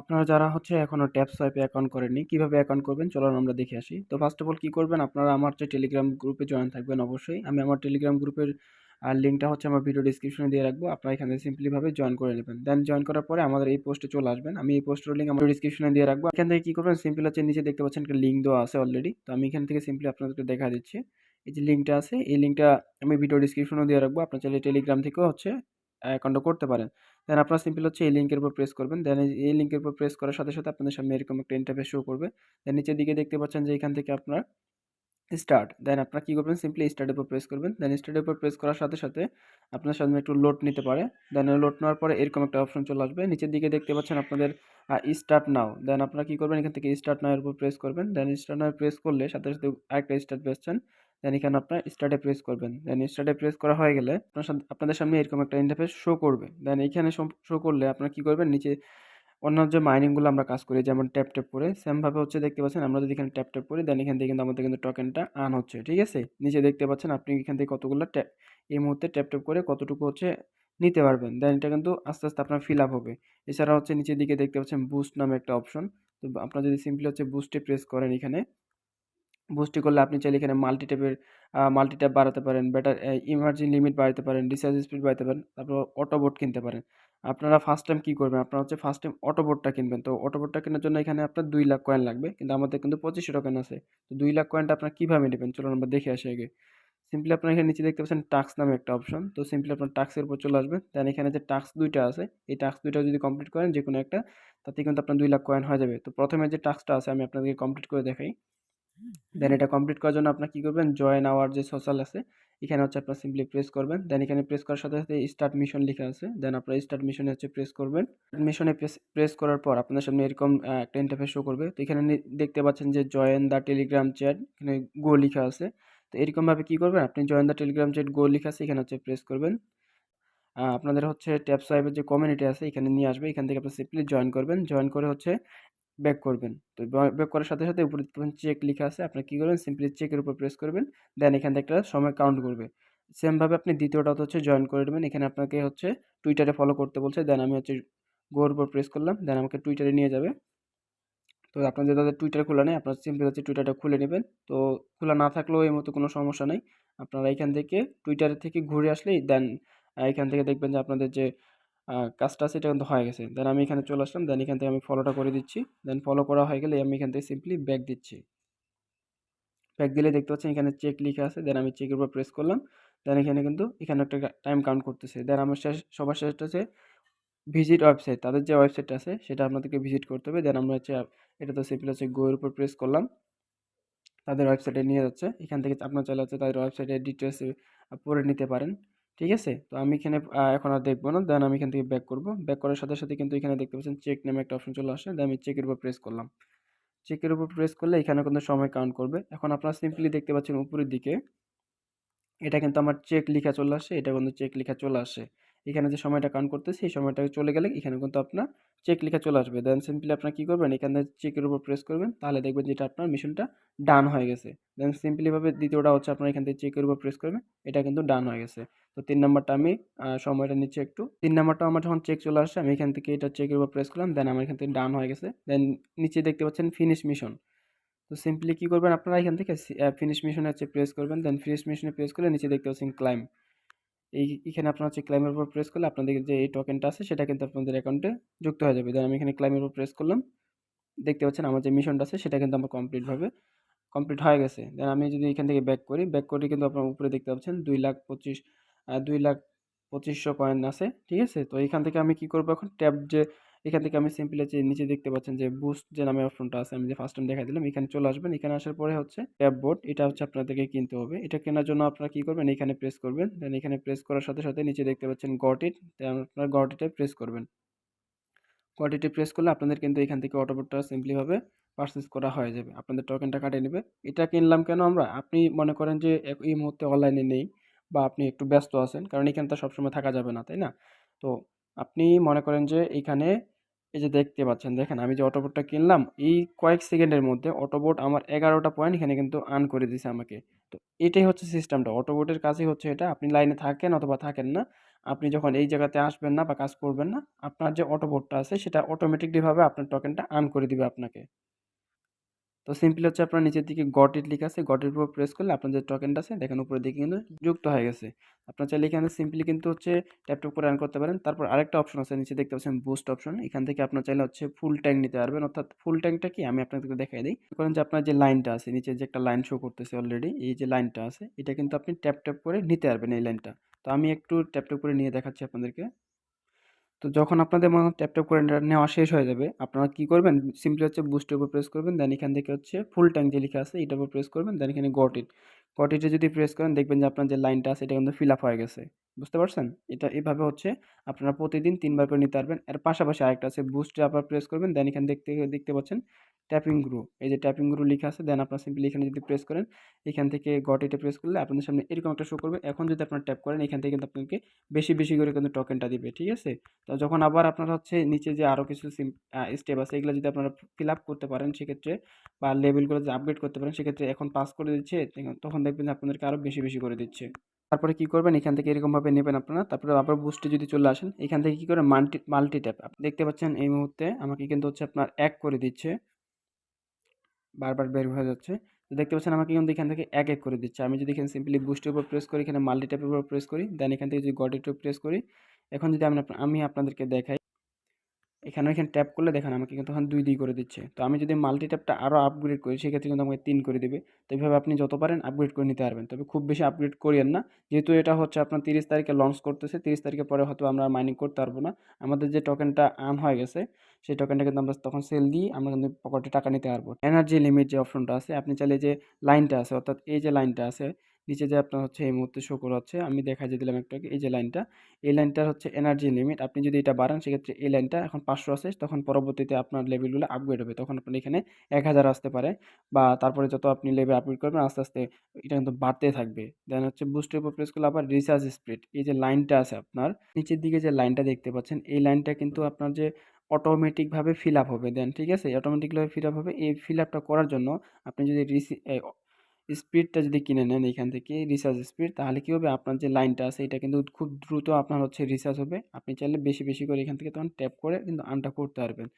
আপনারা যারা হচ্ছে এখনও ট্যাপ সোয়াইপে অ্যাকাউন্ট করেননি, কীভাবে অ্যাকাউন্ট করবেন? চলুন আমরা দেখে আসি। তো ফার্স্ট অফ অল কী করবেন? আপনারা আমার যে টেলিগ্রাম গ্রুপে জয়েন থাকবেন অবশ্যই। আমি আমার টেলিগ্রাম গ্রুপের আর লিঙ্কটা হচ্ছে আমার ভিডিও ডিসক্রিপশনে দিয়ে রাখব। আপনারা এখানে সিম্পলিভাবে জয়েন করে নেবেন। দেন জয়েন করার পরে আমাদের এই পোস্টে চলে আসবেন। আমি এই পোস্টের লিঙ্ক আমার ডিসক্রিপশনে দিয়ে রাখব। এখান থেকে কী করবেন? সিম্পল হচ্ছে নিচে দেখতে পাচ্ছেন একটা লিঙ্ক দেওয়া আছে অলরেডি তো আমি এখান থেকে সিম্পলি আপনাদেরকে দেখা দিচ্ছি। এই যে লিঙ্কটা আছে, এই লিঙ্কটা আমি ভিডিও ডিসক্রিপশনেও দিয়ে রাখব। আপনার চাইলে টেলিগ্রাম থেকেও হচ্ছে অ্যাকাউন্টটা করতে পারেন। দেন আপনারা সিম্পল হচ্ছে এই লিঙ্কের উপর প্রেস করবেন। দেন এই লিঙ্কের উপর প্রেস করার সাথে সাথে আপনাদের সামনে এরকম একটা ইন্টারফেস শো করবে। দেন নিচের দিকে দেখতে পাচ্ছেন যে এখান থেকে আপনার স্টার্ট দেন আপনারা কী করবেন? সিম্পলি স্টার্টের উপর প্রেস করবেন। দেন স্টার্টের উপর প্রেস করার সাথে সাথে আপনার সামনে একটু লোড নিতে পারে। দেন লোড নেওয়ার পরে এরকম একটা অপশন চলে আসবে। নিচের দিকে দেখতে পাচ্ছেন আপনাদের স্টার্ট নাও দেন আপনারা কী করবেন? এখান থেকে স্টার্ট নাওয়ের উপর প্রেস করবেন। দেন স্টার্ট নাও প্রেস করলে সাথে সাথে আরেকটা স্টার্ট পেয়েছেন দেন এখানে আপনার স্টার্টে প্রেস করবেন। দেন স্টার্টে প্রেস করা হয়ে গেলে আপনার আপনাদের সামনে এরকম একটা ইন্টারফেস শো করবে। দেন এখানে শো করলে আপনারা কী করবেন? নিচে অন্যান্য যে মাইনিংগুলো আমরা কাজ করি, যেমন ট্যাপ ট্যাপ করে সেমভাবে হচ্ছে দেখতে পাচ্ছেন আমরা যদি এখানে ট্যাপ ট্যাপ করি দেন এখান থেকে কিন্তু আমাদের কিন্তু টোকেনটা আন হচ্ছে, ঠিক আছে? নিচে দেখতে পাচ্ছেন আপনি এখান থেকে কতগুলো ট্যাপ এই মুহূর্তে ট্যাপ ট্যাপ করে কতটুকু হচ্ছে নিতে পারবেন। দেন এটা কিন্তু আস্তে আস্তে আপনার ফিল আপ হবে। এছাড়া হচ্ছে নিচের দিকে দেখতে পাচ্ছেন বুস্ট নামে একটা অপশন তো আপনার যদি সিম্পলি হচ্ছে বুস্টে প্রেস করেন এখানে বুস্টি করলে আপনি চাইলে এখানে মাল্টি ট্যাপের মাল্টি ট্যাপ বাড়াতে পারেন। বেটার ইমার্জিং লিমিট বাড়াতে পারেন রিচার্জ স্পিড বাড়াতে পারেন, তারপর অটো বোর্ড কিনতে পারেন। আপনারা ফার্স্ট টাইম কী করবেন? আপনারা হচ্ছে ফার্স্ট টাইম অটো বোর্ডটা কিনবেন। তো অটো বোর্ডটা কেনার জন্য এখানে আপনার দুই লাখ কয়েন লাগবে, কিন্তু আমাদের কিন্তু পঁচিশশো টাকা আছে। তো দুই লাখ কয়েনটা আপনার কীভাবে নেবেন? চলুন আমরা দেখে আসি আগে। সিম্পলি আপনার এখানে নিচে দেখতে পাচ্ছেন টাক্স নামে একটা অপশন তো সিম্পলি আপনার টাক্সের উপর চলে আসবে। দেন এখানে যে টাক্স দুইটা আছে, এই টাক্স দুইটা যদি কমপ্লিট করেন যে কোনো একটা, তাতে কিন্তু আপনার দুই লাখ কয়েন হয়ে যাবে। তো প্রথমে যে টাক্সটা আছে, আমি আপনাদেরকে কমপ্লিট করে দেখাই। দেন এটা কমপ্লিট করার জন্য আপনার কী করবেন? জয়েন আওয়ার যে সোশ্যাল আছে, এখানে হচ্ছে আপনার সিম্পলি প্রেস করবেন। দেন এখানে প্রেস করার সাথে সাথে স্টার্ট মিশন লেখা আছে। দেন আপনার স্টার্ট মিশনে হচ্ছে প্রেস করবেন। মিশনে প্রেস করার পর আপনাদের সামনে এরকম একটা ইন্টারফেস শো করবে। তো এখানে দেখতে পাচ্ছেন যে জয়েন দ্য টেলিগ্রাম চ্যাট এখানে গো লেখা আছে। তো এরকমভাবে কী করবেন? আপনি join the Telegram chat go লেখা আছে, এখানে হচ্ছে প্রেস করবেন। আপনাদের হচ্ছে ট্যাপ সাইবের যে কমিউনিটি আছে, এখানে নিয়ে আসবে। এখান থেকে আপনি সিম্পলি জয়েন করবেন। জয়েন করে হচ্ছে ব্যাক করবেন। তো ব্যাক করার সাথে সাথে উপরে চেক লেখা আছে। আপনি কী করবেন? সিম্পলি চেকের উপর প্রেস করবেন। দেন এখান থেকে একটা সময় কাউন্ট করবে। সেমভাবে আপনি দ্বিতীয়টা হচ্ছে জয়েন করে দেবেন এখানে আপনাকে হচ্ছে টুইটারে ফলো করতে বলছে। দেন আমি হচ্ছে গোর উপর প্রেস করলাম। দেন আমাকে টুইটারে নিয়ে যাবে। তো আপনাদের তাদের টুইটার খোলা নেই। আপনার সিম্পলি হচ্ছে টুইটারটা খুলে নেবেন। তো খোলা না থাকলেও এই মতো কোনো সমস্যা নেই। আপনারা এখান থেকে টুইটার থেকে ঘুরে আসলেই দেন এখান থেকে দেখবেন যে আপনাদের যে কাজটা আছে, এটা কিন্তু হয়ে গেছে। দেন আমি এখানে চলে আসলাম দেন এখান থেকে আমি ফলোটা করে দিচ্ছি। দেন ফলো করা হয়ে গেলে আমি এখান থেকে সিম্পলি ব্যাক দিচ্ছি। ব্যাক দিলে দেখতে পাচ্ছেন এখানে চেক লিখে আছে দেন আমি চেকের উপর প্রেস করলাম। দেন এখানে কিন্তু, এখানে একটা টাইম কাউন্ট করতেছে। দেন আমার শেষ, সবার শেষটা হচ্ছে ভিজিট ওয়েবসাইট তাদের যে ওয়েবসাইটটা আছে, সেটা আপনাদেরকে ভিজিট করতে হবে। দেন আমরা হচ্ছে, এটা তো সিম্পলি হচ্ছে গোয়ের উপর প্রেস করলাম। তাদের ওয়েবসাইটে নিয়ে যাচ্ছে। এখান থেকে আপনার চাইলে হচ্ছে তাদের ওয়েবসাইটের ডিটেলস পড়ে নিতে পারেন। ঠিক আছে? তো আমি এখানে এখন আর দেখব না। দেন আমি এখান থেকে ব্যাক করব। ব্যাক করার সাথে সাথে কিন্তু এখানে দেখতে পাচ্ছেন চেক নামে একটা অপশন চলে আসে। দেন আমি চেকের উপর প্রেস করলাম। চেকের উপর প্রেস করলে এখানে কিন্তু সময় কাউন্ট করবে। এখন আপনারা সিম্পলি দেখতে পাচ্ছেন উপরের দিকে, এটা কিন্তু আমার চেক লেখা চলে আসে, এটা কিন্তু চেক লেখা চলে আসে। এখানে যে সময়টা কাউন্ট করতেছি এই সময়টা চলে গেলে এখানে কিন্তু আপনার চেক লেখা চলে আসবে। দেন সিম্পলি আপনার কী করবেন? এখানে চেকের উপর প্রেস করবেন, তাহলে দেখবেন যে এটা আপনার মিশনটা ডান হয়ে গেছে। দেন সিম্পলিভাবে দ্বিতীয়টা হচ্ছে আপনার এখান থেকে চেকের উপর প্রেস করবেন, এটা কিন্তু ডান হয়ে গেছে। তো তিন নাম্বারটা আমি সময়টা নিচ্ছি একটু। তিন নাম্বারটা আমার যখন চেক চলে আসছে আমি এখান থেকে এটা চেকের উপর প্রেস করলাম দেন আমার এখান থেকে ডান হয়ে গেছে। দেন নিচে দেখতে পাচ্ছেন ফিনিশ মিশন তো সিম্পলি কী করবেন আপনারা এখান থেকে ফিনিশ মিশনে হচ্ছে প্রেস করবেন দেন ফিনিশ মিশনে প্রেস করলে নিচে দেখতে পাচ্ছেন ক্লাইম এই এখানে আপনার হচ্ছে ক্লাইমের উপর প্রেস করলে আপনাদের যে এই টোকেনটা আছে, সেটা কিন্তু আপনাদের অ্যাকাউন্টে যুক্ত হয়ে যাবে। দেন আমি এখানে ক্লাইমের উপর প্রেস করলাম, দেখতে পাচ্ছেন আমার যে মিশনটা আছে, সেটা কিন্তু আমার কমপ্লিটভাবে কমপ্লিট হয়ে গেছে। দেন আমি যদি এখান থেকে ব্যাক করি ব্যাক করে কিন্তু আপনার উপরে দেখতে পাচ্ছেন দুই লাখ পঁচিশ দুই লাখ পঁচিশশো কয়েন আছে, ঠিক আছে? তো এখান থেকে আমি কি করব এখন? ট্যাব যে এখান থেকে আমি সিম্পলি যে নিচে দেখতে পাচ্ছেন যে বুস্ট যে নামে অপশনটা আছে, আমি যে ফার্স্ট টাইম দেখা দিলাম, এখানে চলে আসবেন। এখানে আসার পরে হচ্ছে ট্যাব বোর্ড এটা হচ্ছে আপনাদেরকে কিনতে হবে। এটা কেনার জন্য আপনারা কী করবেন? এখানে প্রেস করবেন দেন এখানে প্রেস করার সাথে সাথে নিচে দেখতে পাচ্ছেন গট ইট আপনার গট ইটে প্রেস করবেন। গট ইটে প্রেস করলে আপনাদের কিন্তু এখান থেকে অটোবোর্ডটা সিম্পলিভাবে পারচেস করা হয়ে যাবে। আপনাদের টোকেনটা কাটিয়ে নেবে। এটা কিনলাম কেন আমরা? আপনি মনে করেন যে এই মুহূর্তে অনলাইনে নেই বা আপনি একটু ব্যস্ত আছেন, কারণ এখানে তো সবসময় থাকা যাবে না, তাই না? তো আপনি মনে করেন যে এখানে এই যে দেখতে পাচ্ছেন, দেখেন আমি যে অটোবোটটা কিনলাম, এই কয়েক সেকেন্ডের মধ্যে অটোবোট আমার এগারোটা পয়েন্ট এখানে কিন্তু আর্ন করে দিছে আমাকে। তো এটাই হচ্ছে সিস্টেমটা অটোবোটের কাজই হচ্ছে এটা। আপনি লাইনে থাকেন অথবা থাকেন না, আপনি যখন এই জায়গাতে আসবেন না বা কাজ করবেন না, আপনার যে অটোবোটটা আছে সেটা অটোমেটিকলিভাবে আপনার টোকেনটা আর্ন করে দিবে আপনাকে। তো সিম্পলি হচ্ছে আপনার নিচের দিকে গট ইট লেখা আছে, গটের উপর প্রেস করলে আপনার যে টোকেনটা আছে, দেখেন উপরের দিকে কিন্তু যুক্ত হয়ে গেছে। আপনার চাইলে এখানে সিম্পলি কিন্তু হচ্ছে ট্যাপ ট্যাপ করে আর্ন করতে পারেন। তারপর আরেকটা অপশন আছে, নিচে দেখতে পাচ্ছেন বুস্ট অপশন এখান থেকে আপনার চাইলে হচ্ছে ফুল ট্যাঙ্ক নিতে পারবেন। অর্থাৎ ফুল ট্যাঙ্কটা কি? আমি আপনাদেরকে দেখাই দিই। করেন যে আপনার যে লাইনটা আছে, নিচে যে একটা লাইন শো করতেছে অলরেডি এই যে লাইনটা আছে, এটা কিন্তু আপনি ট্যাপ ট্যাপ করে নিতে পারবেন এই লাইনটা তো আমি একটু ট্যাপ ট্যাপ করে নিয়ে দেখাচ্ছি আপনাদেরকে। তো যখন আপনাদের মনে ট্যাপ ট্যাপ করে নেওয়া শেষ হয়ে যাবে, আপনারা কী করবেন? সিম্পলি হচ্ছে বুস্টের উপর প্রেস করবেন দেন এখান থেকে হচ্ছে ফুল ট্যাঙ্ক যে লেখা আছে এটার উপর প্রেস করবেন দেন এখানে গট ইট গট ইটে যদি প্রেস করেন, দেখবেন যে আপনার যে লাইনটা আছে, এটা কিন্তু ফিল আপ হয়ে গেছে। বুঝতে পারছেন? এটা এভাবে হচ্ছে আপনারা প্রতিদিন তিনবার করে নিতে পারবেন। এর পাশাপাশি আরেকটা আছে বুস্টে আবার প্রেস করবেন দেন এখানে দেখতে দেখতে পাচ্ছেন ট্যাপিং গ্রু এই যে ট্যাপিং গ্রু লেখা আছে দেন আপনার সিম্পলি এখানে যদি প্রেস করেন, এখান থেকে গট ইটে প্রেস করলে আপনাদের সামনে এরকম একটা শো করবে। এখন যদি আপনারা ট্যাপ করেন, এখান থেকে কিন্তু আপনাকে বেশি বেশি করে কিন্তু টোকেনটা দিবে, ঠিক আছে? তো যখন আবার আপনারা হচ্ছে নিচে যে আরও কিছু সিম স্টেপ আছে, এগুলো যদি আপনারা ফিল আপ করতে পারেন সেক্ষেত্রে বা লেভেলগুলো যদি আপডেট করতে পারেন, সেক্ষেত্রে এখন পাস করে দিচ্ছে, তখন দেখবেন আপনাদেরকে আরও বেশি বেশি করে দিচ্ছে। তারপরে কি করবেন? এখান থেকে এরকমভাবে নেবেন আপনারা। তারপরে আবার বুস্টে যদি চলে আসেন, এখান থেকে কি করে? মাল্টি মাল্টি ট্যাপ দেখতে পাচ্ছেন এই মুহূর্তে আমাকে কিন্তু হচ্ছে আপনার এক করে দিচ্ছে। বারবার বের হয়ে যাচ্ছে। দেখতে পাচ্ছেন আমাকে কিন্তু এখান থেকে এক এক করে দিচ্ছে। আমি যদি এখানে সিম্পলি বুস্টের উপর প্রেস করি, এখানে মাল্টি ট্যাপের উপর প্রেস করি দেন এখান থেকে যদি গডের উপর প্রেস করি, এখন যদি আমি আমি আপনাদেরকে দেখাই এখানে এখানে ট্যাপ করলে দেখেন আমাকে কিন্তু তখন দুই দুই করে দিচ্ছে। তো আমি যদি মাল্টি ট্যাপটা আরও আপগ্রেড করি, সেক্ষেত্রে কিন্তু আমাকে তিন করে দেবে। তো এইভাবে আপনি যত পারেন আপগ্রেড করে নিতে পারবেন। তবে খুব বেশি আপগ্রেড করিয়েন না। যেহেতু এটা হচ্ছে আপনার তিরিশ তারিখে লঞ্চ করতেছে, তিরিশ তারিখের পরে হয়তো আমরা মাইনিং করতে পারব না। আমাদের যে টোকেনটা আর্ন হয়ে গেছে, সেই টোকেনটা কিন্তু আমরা তখন সেল দিই আমরা কিন্তু পকেটে টাকা নিতে পারব। এনার্জি লিমিট যে অপশনটা আছে, আপনি চাইলে যে লাইনটা আছে, অর্থাৎ এই যে লাইনটা আছে নিচে যে আপনার হচ্ছে এই মুহূর্তে শো করা হচ্ছে আমি দেখা যে দিলাম একটু এই যে লাইনটা এই লাইনটার হচ্ছে এনার্জি লিমিট আপনি যদি এটা বাড়ান, সেক্ষেত্রে এই লাইনটা এখন পাঁচশো আছে, তখন পরবর্তীতে আপনার লেভেলগুলো আপগ্রেড হবে। তখন আপনার এখানে এক হাজার আসতে পারে বা তারপরে যত আপনি লেভেল আপগ্রেড করবেন, আস্তে আস্তে এটা কিন্তু বাড়তে থাকবে। দেন হচ্ছে বুস্টের উপর প্রেস করলে আবার রিচার্জ স্পিড এই যে লাইনটা আছে আপনার, নিচের দিকে যে লাইনটা দেখতে পাচ্ছেন, এই লাইনটা কিন্তু আপনার যে অটোমেটিকভাবে ফিল আপ হবে। দেন ঠিক আছে অটোমেটিকভাবে ফিল আপ হবে। এই ফিল আপটা করার জন্য আপনি যদি রিসি স্পিডটা যদি কিনে নেন এখান থেকে রিচার্জ স্পিড তাহলে কী হবে? আপনার যে লাইনটা আছে, এটা কিন্তু খুব দ্রুত আপনার হচ্ছে রিচার্জ হবে। আপনি চাইলে বেশি বেশি করে এখান থেকে তখন ট্যাপ করে কিন্তু আনটা করতে পারবেন।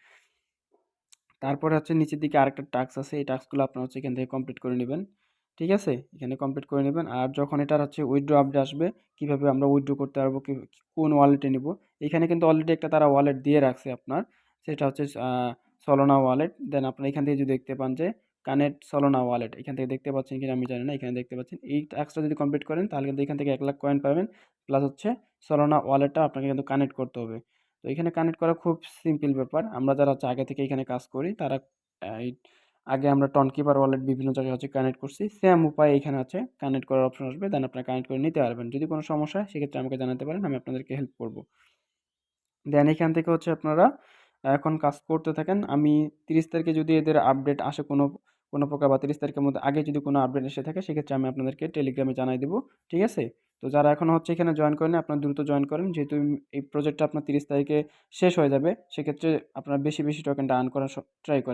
তারপরে হচ্ছে নিচের দিকে আরেকটা টাস্ক আছে, এই টাস্কগুলো আপনার হচ্ছে এখান থেকে কমপ্লিট করে নেবেন। ঠিক আছে? এখানে কমপ্লিট করে নেবেন। আর যখন এটার হচ্ছে উইড্রো আপডেট আসবে, কীভাবে আমরা উইড্রো করতে পারব কোন ওয়ালেটে নেব? এখানে কিন্তু অলরেডি একটা তারা ওয়ালেট দিয়ে রাখছে আপনার। সেটা হচ্ছে সলোনা ওয়ালেট দেন আপনার এখান থেকে যদি দেখতে পান যে কানেক্ট সলোনা ওয়ালেট এখান থেকে দেখতে পাচ্ছেন কিনা আমি জানি না, এখানে দেখতে পাচ্ছেন। এই টাস্কটা যদি কমপ্লিট করেন, তাহলে কিন্তু এখান থেকে এক লাখ কয়েন পাবেন প্লাস হচ্ছে সলোনা ওয়ালেটটা আপনাকে কিন্তু কানেক্ট করতে হবে। তো এখানে কানেক্ট করা খুব সিম্পল ব্যাপার। আমরা যারা হচ্ছে আগে থেকে এখানে কাজ করি, তারা আগে আমরা টনকিপার ওয়ালেট বিভিন্ন জায়গায় হচ্ছে কানেক্ট করছি। সেম উপায় এখানে আছে কানেক্ট করার অপশন আসবে দেন আপনারা কানেক্ট করে নিতে পারবেন। যদি কোনো সমস্যা সেক্ষেত্রে আমাকে জানাতে পারেন, আমি আপনাদেরকে হেল্প করব। দেন এখান থেকে হচ্ছে আপনারা এখন কাজ করতে থাকেন। আমি তিরিশ তারিখে যদি এদের আপডেট আসে কোনো কোনো প্রকার বা তিরিশ তারিখের মধ্যে আগে যদি কোনো আপডেট এসে থাকে, সেক্ষেত্রে আমি আপনাদেরকে টেলিগ্রামে জানাই দেবো। ঠিক আছে? তো যারা এখন হচ্ছে এখানে জয়েন করেন আপনারা দ্রুত জয়েন করেন। যেহেতু এই প্রজেক্টটা আপনার তিরিশ তারিখে শেষ হয়ে যাবে, সেক্ষেত্রে আপনারা বেশি বেশি টোকেনটা আর্ন করার ট্রাই করেন।